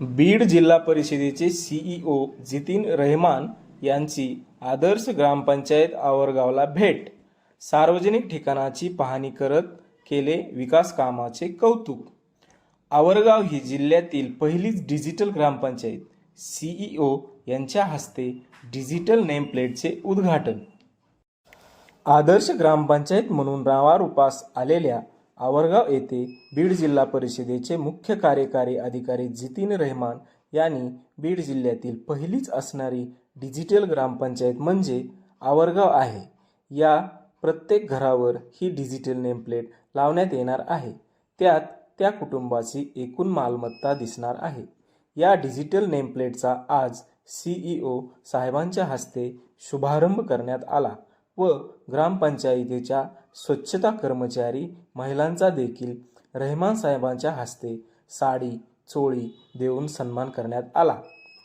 बीड जिल्हा परिषदेचे सीईओ जितीन रहमान यांची आदर्श ग्रामपंचायत आवरगावला भेट. सार्वजनिक ठिकाणाची पाहणी करत केले विकास कामाचे कौतुक. आवरगाव ही जिल्ह्यातील पहिलीच डिजिटल ग्रामपंचायत. सीईओ यांच्या हस्ते डिजिटल नेमप्लेटचे उद्घाटन. आदर्श ग्रामपंचायत म्हणून नावारूपास आलेल्या आवरगाव येथे बीड जिल्हा परिषदेचे मुख्य कार्यकारी अधिकारी जितीन रहमान यांनी बीड जिल्ह्यातील पहिलीच असणारी डिजिटल ग्रामपंचायत म्हणजे आवरगाव आहे. या प्रत्येक घरावर ही डिजिटल नेमप्लेट लावण्यात येणार आहे. त्यात त्या कुटुंबाची एकूण मालमत्ता दिसणार आहे. या डिजिटल नेमप्लेटचा आज सीईओ साहेबांच्या हस्ते शुभारंभ करण्यात आला. व ग्रामपंचायतीच्या स्वच्छता कर्मचारी महिलांचा देखील रहमान साहेबांच्या हस्ते साडी चोळी देऊन सन्मान करण्यात आला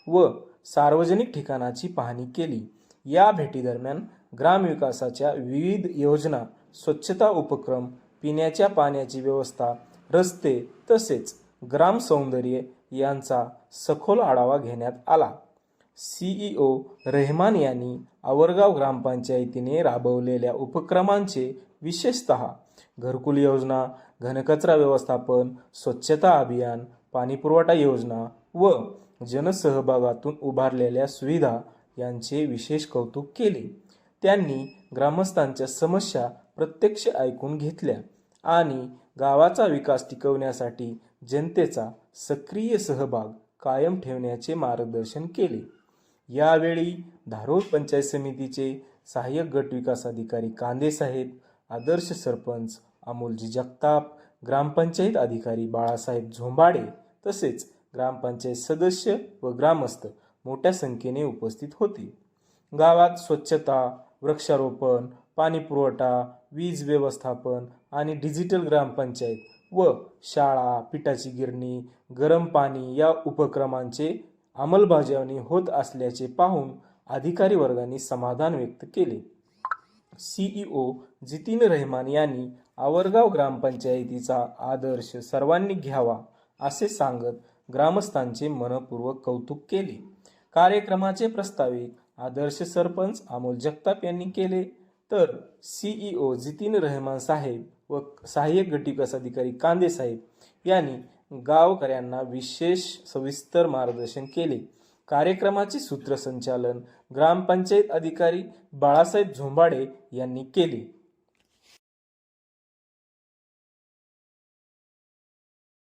व सार्वजनिक ठिकाणाची पाहणी केली. या भेटीदरम्यान ग्रामविकासाच्या विविध योजना स्वच्छता उपक्रम पिण्याच्या पाण्याची व्यवस्था रस्ते तसेच ग्राम सौंदर्य यांचा सखोल आढावा घेण्यात आला. सीईओ रहमान यांनी आवरगाव ग्रामपंचायतीने राबवलेल्या उपक्रमांचे विशेषत घरकुल योजना घनकचरा व्यवस्थापन स्वच्छता अभियान पाणीपुरवठा योजना व जनसहभागातून उभारलेल्या सुविधा यांचे विशेष कौतुक केले. त्यांनी ग्रामस्थांच्या समस्या प्रत्यक्ष ऐकून घेतल्या आणि गावाचा विकास टिकवण्यासाठी जनतेचा सक्रिय सहभाग कायम ठेवण्याचे मार्गदर्शन केले. यावेळी धारोळ पंचायत समितीचे सहाय्यक गट विकास अधिकारी कांदे साहेब आदर्श सरपंच अमोलजी जगताप ग्रामपंचायत अधिकारी बाळासाहेब झोंबाडे तसेच ग्रामपंचायत सदस्य व ग्रामस्थ मोठ्या संख्येने उपस्थित होते. गावात स्वच्छता वृक्षारोपण पाणीपुरवठा वीज व्यवस्थापन आणि डिजिटल ग्रामपंचायत व शाळा पिठाची गिरणी गरम पाणी या उपक्रमांचे अंमलबजावणी होत असल्याचे पाहून अधिकारी वर्गाने समाधान व्यक्त केले. सीईओ जितीन रहमान यांनी आवरगाव ग्रामपंचायतीचा आदर्श सर्वांनी घ्यावा असे सांगत ग्रामस्थांचे मनपूर्वक कौतुक केले. कार्यक्रमाचे प्रस्ताविक आदर्श सरपंच अमोल जगताप यांनी केले. तर सीईओ जितीन रहमान साहेब व सहाय्यक गट अधिकारी कांदे साहेब यांनी गावकऱ्यांना विशेष सविस्तर मार्गदर्शन केले. कार्यक्रमाचे सूत्रसंचालन ग्रामपंचायत अधिकारी बाळासाहेब झोंबाडे यांनी केले.